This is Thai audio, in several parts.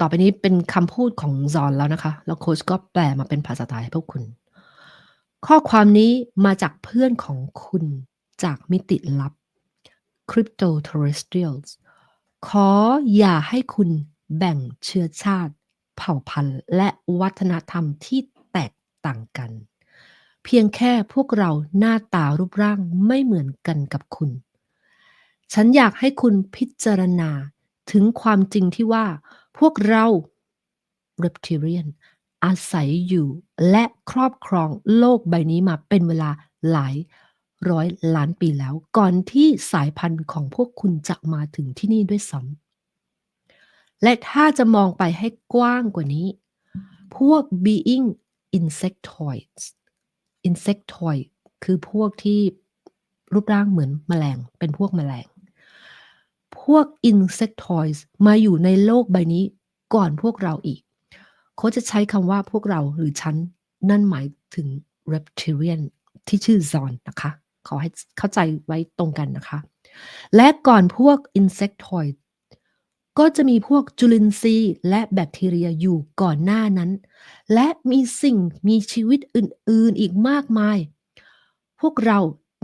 ต่อไปนี้เป็นคำพูดของจอนแล้วนะคะ แล้วโค้ชก็แปลมาเป็นภาษาไทยให้พวกคุณ ข้อความนี้มาจากเพื่อนของคุณจากมิติลับ Crypto Terrestrials ขออย่าให้คุณแบ่งเชื้อชาติ เผ่าพันธุ์ และวัฒนธรรมที่แตกต่างกัน เพียงแค่พวกเราหน้าตารูปร่างไม่เหมือนกันกับคุณ ฉันอยากให้คุณพิจารณา ถึงความจริงที่ว่า พวกเรา Reptilian อาศัยอยู่และครอบครองโลกใบนี้มาเป็นเวลาหลายร้อยล้านปีแล้ว ก่อนที่สายพันธุ์ของพวกคุณจะมาถึงที่นี่ด้วยซ้ำและถ้าจะมองไปให้กว้างกว่านี้ พวก being insectoids insectoid คือพวกที่รูปร่างเหมือนแมลง เป็นพวกแมลง พวก insectoids มาอยู่ในโลกใบนี้ก่อนพวกเราอีก เขาจะใช้คำว่าพวกเราหรือฉัน นั่นหมายถึง reptilian ที่ชื่อซอนนะคะ ขอให้เข้าใจไว้ตรงกันนะคะ และก่อนพวก insectoid ก็จะมีพวกจุลินทรีย์และแบคทีเรียอยู่ก่อนหน้านั้น และมีสิ่งมีชีวิตอื่น ๆ อีกมากมาย พวกเรา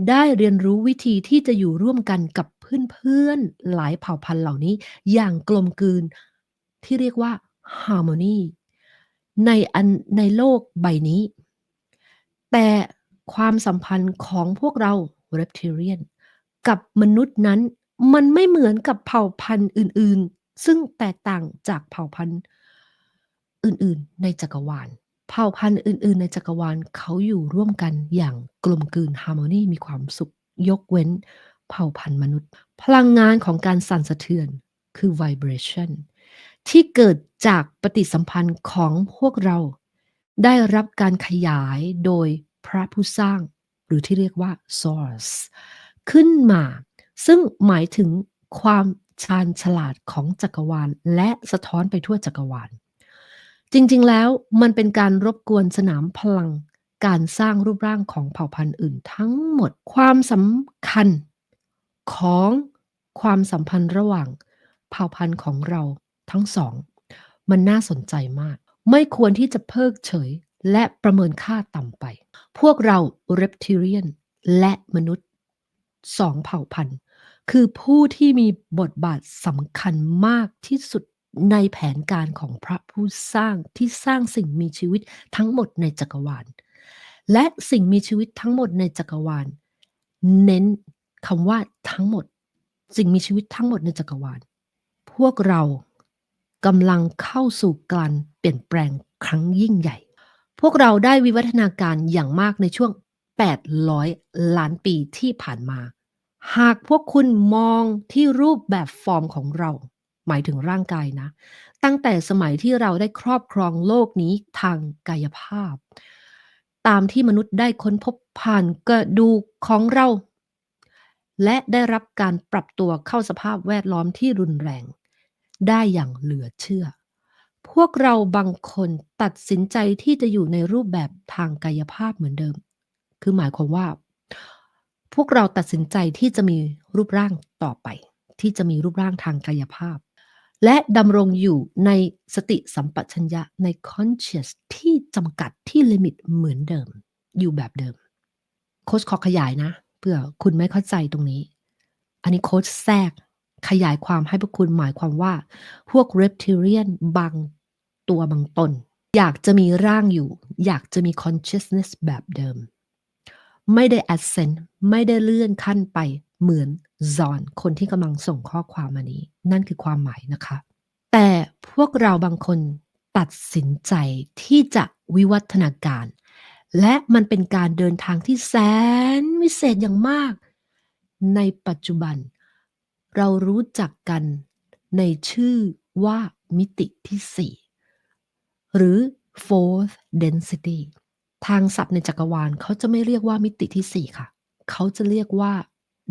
ได้เรียนรู้วิธีที่จะอยู่ร่วมกันกับ เพื่อนๆ หลายเผ่าพันธุ์เหล่านี้ อย่างกลมกลืน ที่เรียกว่า harmony ในอันในโลกใบนี้ แต่ความสัมพันธ์ของพวกเรา reptilian กับมนุษย์นั้น มันไม่เหมือนกับเผ่าพันธุ์อื่นๆ ซึ่งแตกต่างจากเผ่าพันธุ์อื่นๆ ในจักรวาล เผ่าพันธุ์อื่น ๆ ในจักรวาลเขาอยู่ร่วมกันอย่างกลมกลืน harmony มีความสุขยกเว้น เผ่าพันธุ์มนุษย์ พลังงานของการสั่นสะเทือนคือ vibration ที่เกิดจากปฏิสัมพันธ์ของพวกเรา ได้รับการขยายโดยพระผู้สร้าง หรือที่เรียกว่า source ขึ้นมา ซึ่งหมายถึงความชาญฉลาดของจักรวาล และสะท้อนไปทั่วจักรวาล จริงๆแล้วมันเป็นการรบกวนสนามพลัง การสร้างรูปร่างของเผ่าพันธุ์อื่นทั้งหมดความสำคัญ ของความสัมพันธ์ระหว่างเผ่าพันธุ์ของเราทั้งสอง มันน่าสนใจมาก ไม่ควรที่จะเพิกเฉยและประเมินค่าต่ำไป พวกเรา reptilian และมนุษย์สองเผ่าพันธุ์ คือผู้ที่มีบทบาทสำคัญมากที่สุดในแผนการของพระผู้สร้างที่สร้างสิ่งมีชีวิตทั้งหมดในจักรวาล และสิ่งมีชีวิตทั้งหมดในจักรวาล เน้น คำว่าทั้งหมด สิ่งมีชีวิตทั้งหมดในจักรวาล พวกเรากำลังเข้าสู่การเปลี่ยนแปลงครั้งยิ่งใหญ่ พวกเราได้วิวัฒนาการอย่างมากในช่วง 800 ล้านปีที่ผ่านมา หากพวกคุณมองที่รูปแบบฟอร์มของเรา หมายถึงร่างกายนะ ตั้งแต่สมัยที่เราได้ครอบครองโลกนี้ทางกายภาพ ตามที่มนุษย์ได้ค้นพบผ่านกระดูกของเรา และได้รับการปรับตัวเข้าสภาพแวดล้อมที่รุนแรง ได้อย่างเหลือเชื่อ พวกเราบางคนตัดสินใจที่จะอยู่ในรูปแบบทางกายภาพเหมือนเดิม คือหมายความว่า พวกเราตัดสินใจที่จะมีรูปร่างต่อไป ที่จะมีรูปร่างทางกายภาพ และดำรงอยู่ในสติสัมปชัญญะใน conscious ที่จำกัดที่ลิมิตเหมือนเดิม อยู่แบบเดิม โค้ชขอขยายนะ เพื่อคุณไม่เข้าใจตรงนี้ อันนี้โค้ชแทรกขยายความให้พวกคุณหมายความว่า พวก reptilian บางตัวบางตน อยากจะมีร่างอยู่ อยากจะมี consciousness แบบเดิม ไม่ได้ ascend ไม่ได้เลื่อนขั้นไปเหมือนซอนคนที่กำลังส่งข้อความมานี้ นั่นคือความหมายนะคะ แต่พวกเราบางคนตัดสินใจที่จะวิวัฒนาการ และมันเป็นการเดินทางที่แสนวิเศษอย่างมาก ในปัจจุบัน เรารู้จักกันในชื่อว่ามิติที่ 4 หรือ fourth density ทางศัพท์ในจักรวาลเขาจะไม่เรียกว่ามิติที่ 4 ค่ะ เขาจะเรียกว่า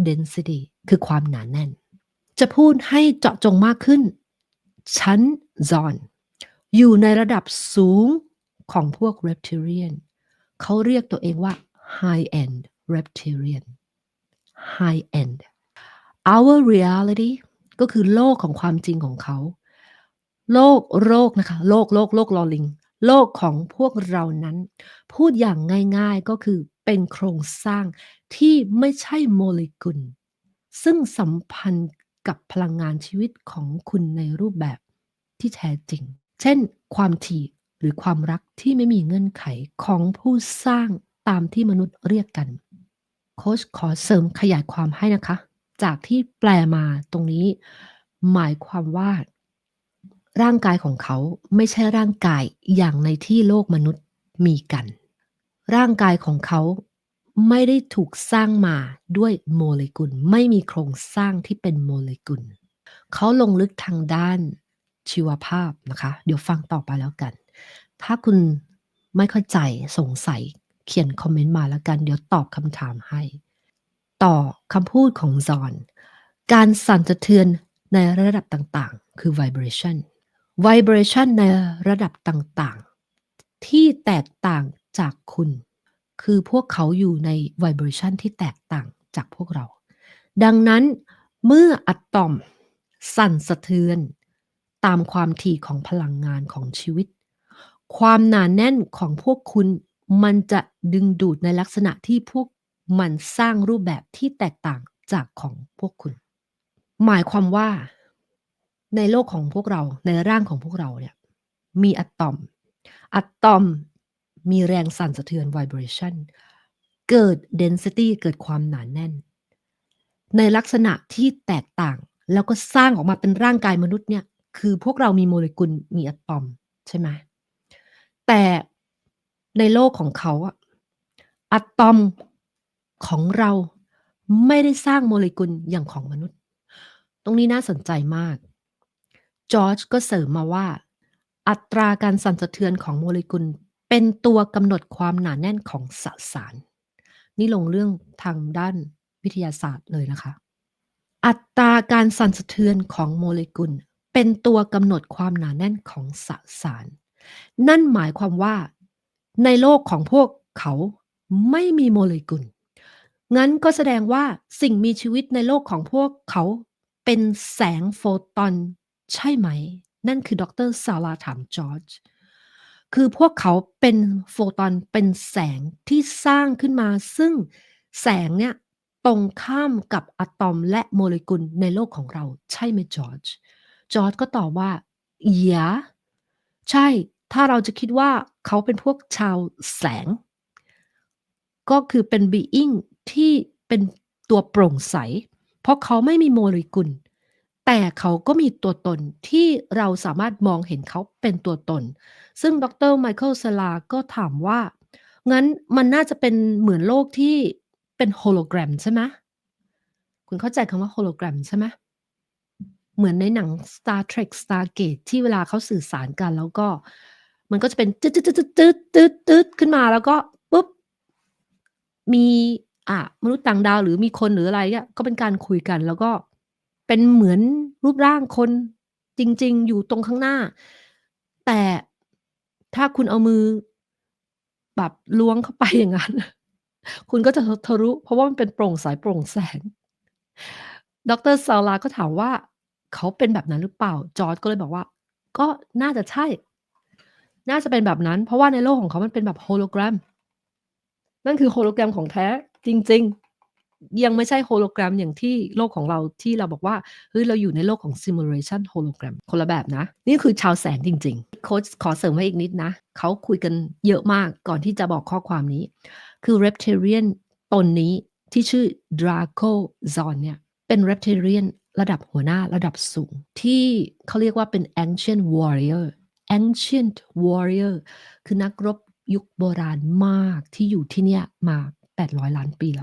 density คือความหนาแน่น จะพูดให้เจาะจงมากขึ้น ชั้นซอน อยู่ในระดับสูงของพวก reptilian เขาเรียกตัวเองว่า high end reptilian high end our reality ก็คือโลกของความจริงของเขา โลกโรคนะคะ โลกโลกโลกลอลิง โลกของพวกเรานั้น พูดอย่างง่ายๆก็คือเป็นโครงสร้างที่ไม่ใช่โมเลกุล ซึ่งสัมพันธ์กับพลังงานชีวิตของคุณในรูปแบบที่แท้จริง เช่น ความถี่ หรือความรักที่ไม่มีเงื่อนไขของผู้สร้างตามที่มนุษย์เรียกกัน โค้ชขอเสริมขยายความให้นะคะ จากที่แปลมาตรงนี้ หมายความว่า ร่างกายของเขาไม่ใช่ร่างกายอย่างในที่โลกมนุษย์มีกัน ร่างกายของเขาไม่ได้ถูกสร้างมาด้วยโมเลกุล ไม่มีโครงสร้างที่เป็นโมเลกุล เขาลงลึกทางด้านชีวภาพนะคะ เดี๋ยวฟังต่อไปแล้วกัน ถ้าคุณไม่เข้าใจสงสัยเขียนคอมเมนต์มาแล้วกัน เดี๋ยวตอบคำถามให้ ต่อคำพูดของซอน การสั่นสะเทือนในระดับต่างๆ คือ vibration vibration ในระดับต่างๆ ที่แตกต่างจากคุณ คือพวกเขาอยู่ใน vibration ที่แตกต่างจากพวกเรา ดังนั้นเมื่ออะตอมสั่นสะเทือน ตามความถี่ของพลังงานของชีวิต ความหนาแน่นของพวกคุณมันจะดึงดูดในลักษณะที่พวกมันสร้างรูปแบบที่แตกต่างจากของพวกคุณ หมายความว่า ในโลกของพวกเราในร่างของพวกเราเนี่ยมีอะตอม อะตอมมีแรงสั่นสะเทือน vibration เกิด density เกิดความหนาแน่น ในลักษณะที่แตกต่าง แล้วก็สร้างออกมาเป็นร่างกายมนุษย์เนี่ย คือพวกเรามีโมเลกุลมีอะตอมใช่ไหม แต่ในโลกของเขาอะอะตอมของเราไม่ได้สร้างโมเลกุลอย่างของมนุษย์ ตรงนี้น่าสนใจมาก จอร์จก็เสริมมาว่า อัตราการสั่นสะเทือนของโมเลกุลเป็นตัวกำหนดความหนาแน่นของสสาร นี่ลงเรื่องทางด้านวิทยาศาสตร์เลยนะคะ อัตราการสั่นสะเทือนของโมเลกุล เป็นตัวกำหนดความหนาแน่นของสสาร นั่นหมายความว่าในโลกของพวกเขาไม่มีโมเลกุล งั้นก็แสดงว่าสิ่งมีชีวิตในโลกของพวกเขาเป็นแสงโฟตอนใช่ไหม นั่นคือดรซาลาถามจอร์จคือพวกเขาเป็นโฟตอนเป็นแสงที่สร้างขึ้นมา ซึ่งแสงเนี่ยตรงข้ามกับอะตอมและโมเลกุลในโลกของเราใช่ไหมจอร์จจอร์จก็ตอบว่า yeah ใช่ ถ้าเราจะคิดว่าเขาเป็นพวกชาวแสง ก็คือเป็น being ที่เป็นตัวโปร่งใส เพราะเขาไม่มีโมเลกุล แต่เขาก็มีตัวตนที่เราสามารถมองเห็นเขาเป็นตัวตน ซึ่งดรไมเคิลสลาก็ถามว่า งั้นมันน่าจะเป็นเหมือนโลกที่เป็นโฮโลแกรมใช่ไหมคุณเข้าใจคำว่าโฮโลแกรมใช่ไหมเหมือนในหนัง Star Trek Stargate ที่เวลาเขาสื่อสารกันแล้วก็ มันก็จะเป็นตึ๊ดๆๆๆๆๆขึ้นมาแล้วก็ปุ๊บมีอ่ามนุษย์ต่างดาวหรือมีคนหรืออะไรเนี่ยก็เป็นการคุยกัน แล้วก็เป็นเหมือนรูปร่างคนจริง ๆ อยู่ตรงข้างหน้า แต่ถ้าคุณเอามือแบบล้วงเข้าไปอย่างงั้น คุณก็จะทะทะลุเพราะว่ามันเป็นโปร่งใสโปร่งแสง ดรซาลาก็ถามว่า เขาเป็นแบบนั้นหรือเปล่า จอร์จก็เลยบอกว่า ก็น่าจะใช่ น่าจะเป็นแบบนั้น เพราะว่าในโลกของเขามันเป็นแบบโฮโลแกรม นั่นคือโฮโลแกรมของแท้จริง ๆ ยังไม่ใช่โฮโลแกรมอย่างที่โลกของเราที่เราบอกว่าเฮ้ยเราอยู่ในโลกของ simulation hologram คนละแบบนะ นี่คือชาวแสงจริง ๆ โค้ชขอเสริมไว้อีกนิดนะ เขาคุยกันเยอะมากก่อนที่จะบอกข้อความนี้ คือ Reptilian ตนนี้ที่ชื่อ Draco Zon เนี่ยเป็น Reptilian ระดับหัวหน้าระดับสูง ที่เขาเรียกว่าเป็น Ancient Warrior Ancient Warrior คือนักรบยุคโบราณมากที่อยู่ที่เนี่ยมา 800 ล้านปีแล้ว